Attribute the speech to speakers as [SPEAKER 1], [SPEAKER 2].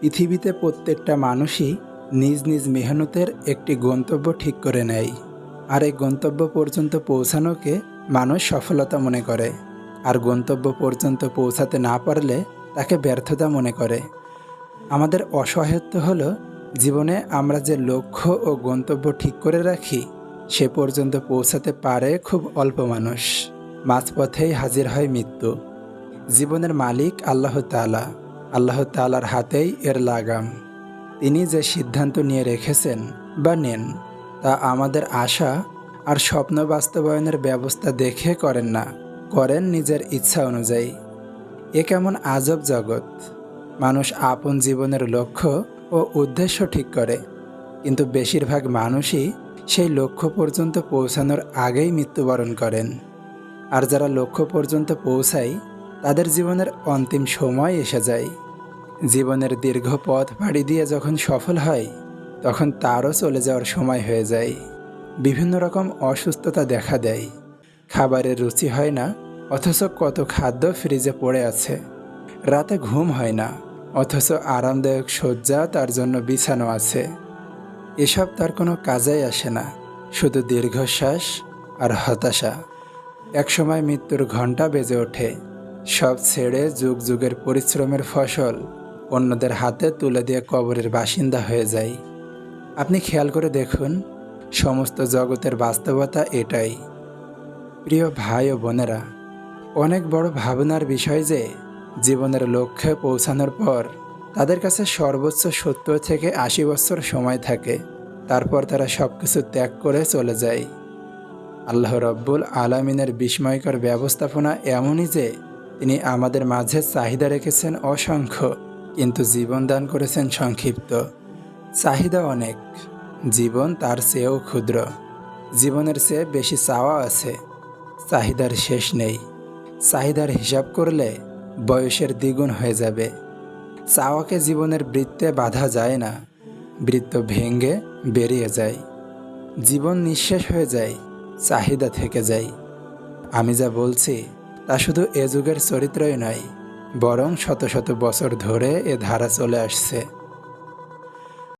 [SPEAKER 1] পৃথিবীতে প্রত্যেকটা মানুষই নিজ নিজ মেহনতের একটি গন্তব্য ঠিক করে নেয়। আর এই গন্তব্য পর্যন্ত পৌঁছানোকে মানুষ সফলতা মনে করে। আর গন্তব্য পর্যন্ত পৌঁছাতে না পারলে তাকে ব্যর্থতা মনে করে। আমাদের অসহায়ত্ব হলো জীবনে আমরা যে লক্ষ্য ও গন্তব্য ঠিক করে রাখি, সে পর্যন্ত পৌঁছাতে পারে খুব অল্প মানুষ। মাঝপথেই হাজির হয় মৃত্যু। জীবনের মালিক আল্লাহ তালা আল্লাহ তালার হাতেই এর লাগাম। তিনি যে সিদ্ধান্ত নিয়ে রেখেছেন বা নেন, তা আমাদের আশা আর স্বপ্ন বাস্তবায়নের ব্যবস্থা দেখে করেন না, করেন নিজের ইচ্ছা অনুযায়ী। এ কেমন আজব জগৎ। মানুষ আপন জীবনের লক্ষ্য ও উদ্দেশ্য ঠিক করে, কিন্তু বেশিরভাগ মানুষই সেই লক্ষ্য পর্যন্ত পৌঁছানোর আগেই মৃত্যুবরণ করেন। আর যারা লক্ষ্য পর্যন্ত পৌঁছায় তাদের জীবনের অন্তিম সময় এসে যায়। জীবনের দীর্ঘ পথ পাড়ি দিয়ে যখন সফল হয়, তখন তারও চলে যাওয়ার সময় হয়ে যায়। বিভিন্ন রকম অসুস্থতা দেখা দেয়। খাবারের রুচি হয় না, অথচ কত খাদ্য ফ্রিজে পড়ে আছে। রাতে ঘুম হয় না, অথচ আরামদায়ক শয্যা তার জন্য বিছানো আছে। এসব তার কোনো কাজেই আসে না, শুধু দীর্ঘশ্বাস আর হতাশা। একসময় মৃত্যুর ঘণ্টা বেজে ওঠে সব ছেড়ে যুগ যুগের পরিশ্রমের ফসল অন্যদের হাতে তুলে দিয়ে কবরের বাসিন্দা হয়ে যায়। আপনি খেয়াল করে দেখুন, সমস্ত জগতের বাস্তবতা এটাই। প্রিয় ভাই ও বোনেরা, অনেক বড় ভাবনার বিষয় যে, জীবনের লক্ষ্যে পৌঁছানোর পর তাদের কাছে সর্বোচ্চ সত্তর থেকে আশি বছর সময় থাকে, তারপর তারা সব কিছু ত্যাগ করে চলে যায়। আল্লাহ রব্বুল আলমিনের বিস্ময়কর ব্যবস্থাপনা এমনই যে তিনি আমাদের মাঝে চাহিদা রেখেছেন অসংখ্য, কিন্তু জীবন দান করেছেন সংক্ষিপ্ত। চাহিদা অনেক, জীবন তার চেয়েও ক্ষুদ্র। জীবনের চেয়ে বেশি চাওয়া আছে, চাহিদার শেষ নেই। চাহিদার হিসাব করলে বয়সের দ্বিগুণ হয়ে যাবে। চাওয়াকে জীবনের বৃত্তে বাধা যায় না, বৃত্ত ভেঙে বেরিয়ে যায়। জীবন নিঃশেষ হয়ে যায়, চাহিদা থেকে যায়। আমি যা বলছি তা শুধু এ যুগের চরিত্রই নয়, বরং শত শত বছর ধরে এ ধারা চলে আসছে।